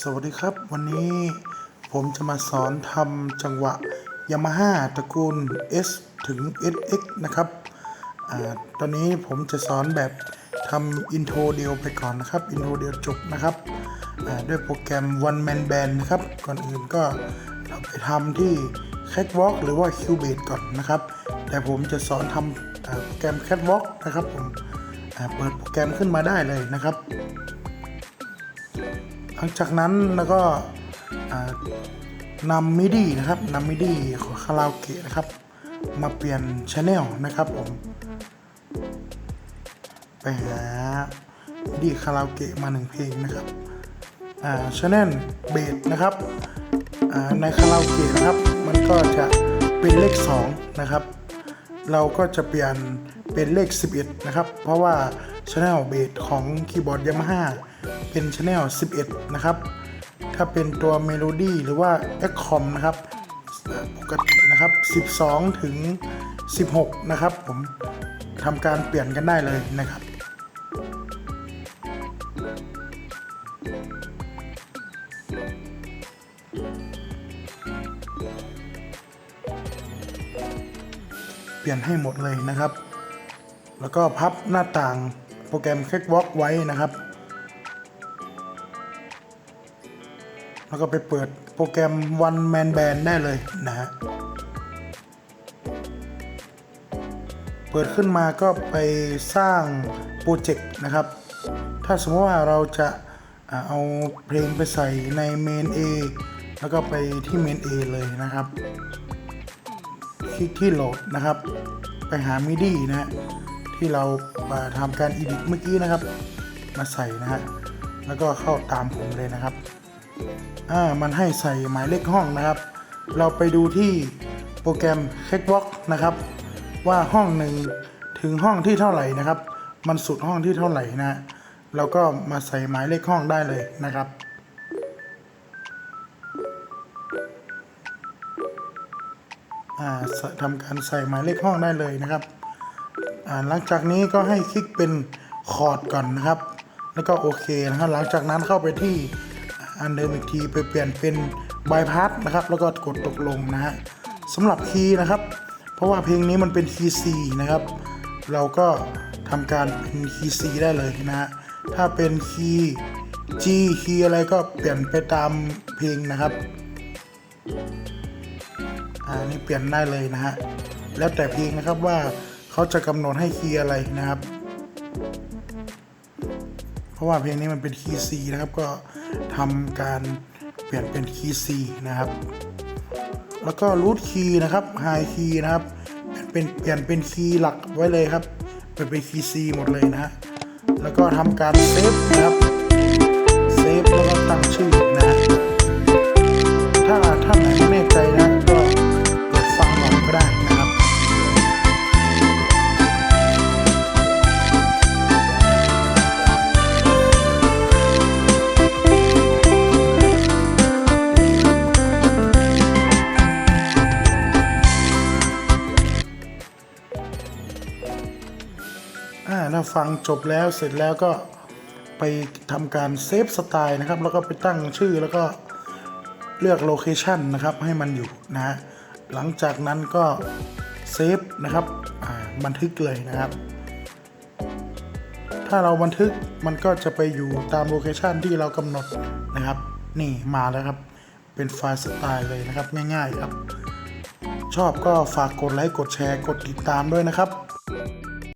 สวัสดีครับ วันนี้ผมจะมาสอนทำจังหวะ Yamaha ตระกูล S ถึง SX นะครับอตอนนี้ผมจะสอนแบบทำอินโทรเดียวไปก่อนนะครับอินโทรเดียวจบนะครับด้วยโปรแกรม One Man Band นะครับ ก่อนอื่นก็เราไปทำที่ Catwalk หรือว่า Cubase ก่อนนะครับ แต่ผมจะสอนทำโปรแกรม Catwalk นะครับผมเปิดโปรแกรมขึ้นมาได้เลยนะครับ หลังจากนั้นแล้วก็นำมิดีนะครับนำมิดีของคาราโอเกะนะครับ มาเปลี่ยนชแนลนะครับผมไปหามิดีคาราโอเกะมาหนึ่งเพลงนะครับชแนลเบสนะครับในคาราโอเกะนะครับ มันก็จะเป็นเลข 2 นะครับ เราก็จะเปลี่ยนเป็นเลข 11 นะครับ เพราะว่าช anel เบสของคีย์บอร์ด Yamaha เป็นช anel 11 นะครับ ถ้าเป็นตัวเมโลดี้หรือว่า e c o m นะครับ ปกตินะครับ 12 ถึง 16 นะครับ ผมทำการเปลี่ยนกันได้เลยนะครับเปลี่ยนให้หมดเลยนะครับ แล้วก็พับหน้าต่างโปรแกรม Catwalk ไว้นะครับ แล้วก็ไปเปิดโปรแกรม One Man Band ได้เลยนะฮะเปิดขึ้นมาก็ไปสร้างโปรเจกต์นะครับ ถ้าสมมติว่าเราจะเอาเพลงไปใส่ในเมน A แล้วก็ไปที่เมน A เลยนะครับ คลิกที่โหลดนะครับ ไปหา MIDI นะฮะที่เรามาทำการ edit เมื่อกี้นะครับ มาใส่นะฮะแล้วก็เข้าตามผมเลยนะครับ อ่ามันให้ใส่หมายเลขห้องนะครับ เราไปดูที่โปรแกรม Catwalk นะครับ ว่าห้องหนึ่งถึงห้องที่เท่าไหร่นะครับ มันสุดห้องที่เท่าไหร่นะเราก็มาใส่หมายเลขห้องได้เลยนะครับทำการใส่หมายเลขห้องได้เลยนะครับ หลังจากนี้ก็ให้คลิกเป็นคอร์ดก่อนนะครับ แล้วก็โอเคนะครับ หลังจากนั้นเข้าไปที่ อันเดิมอีกทีไปเปลี่ยนเป็นบายพาสนะครับ แล้วก็กดตกลงนะฮะสำหรับคีย์นะครับ เพราะว่าเพลงนี้มันเป็นคีย์ C นะครับ เราก็ทำการเป็นคีย์ C ได้เลยนะฮะถ้าเป็นคีย์ G คีย์อะไรก็เปลี่ยนไปตามเพลงนะครับอ่านี่เปลี่ยนได้เลยนะฮะแล้วแต่เพลงนะครับว่าเขาจะกำหนดให้คีย์อะไรนะครับ ราะว่าเพลงนี้มันเป็นคีย์ C นะครับก็ทำการเปลี่ยนเป็นคีย์ C นะครับ แล้วก็รูทคีย์นะครับไฮคีย์นะครับเป็นเปลี่ยนเป็นคีย์หลักไว้เลยครับเป็นเป็นคีย์ C หมดเลยนะฮะแล้วก็ทำการเซฟนะครับเซฟแล้วก็ตั้ง อ่าถ้าฟังจบแล้วเสร็จแล้วก็ไปทำการเซฟสไตล์นะครับ แล้วก็ไปตั้งชื่อแล้วก็เลือกโลเคชันนะครับให้มันอยู่นะฮะหลังจากนั้นก็เซฟนะครับบันทึกเลยนะครับ ถ้าเราบันทึกมันก็จะไปอยู่ตามโลเคชันที่เรากำหนดนะครับ นี่มาแล้วครับ เป็นไฟล์สไตล์เลยนะครับ ง่ายๆครับ ชอบก็ฝากกดไลค์กดแชร์กดติดตามด้วยนะครับ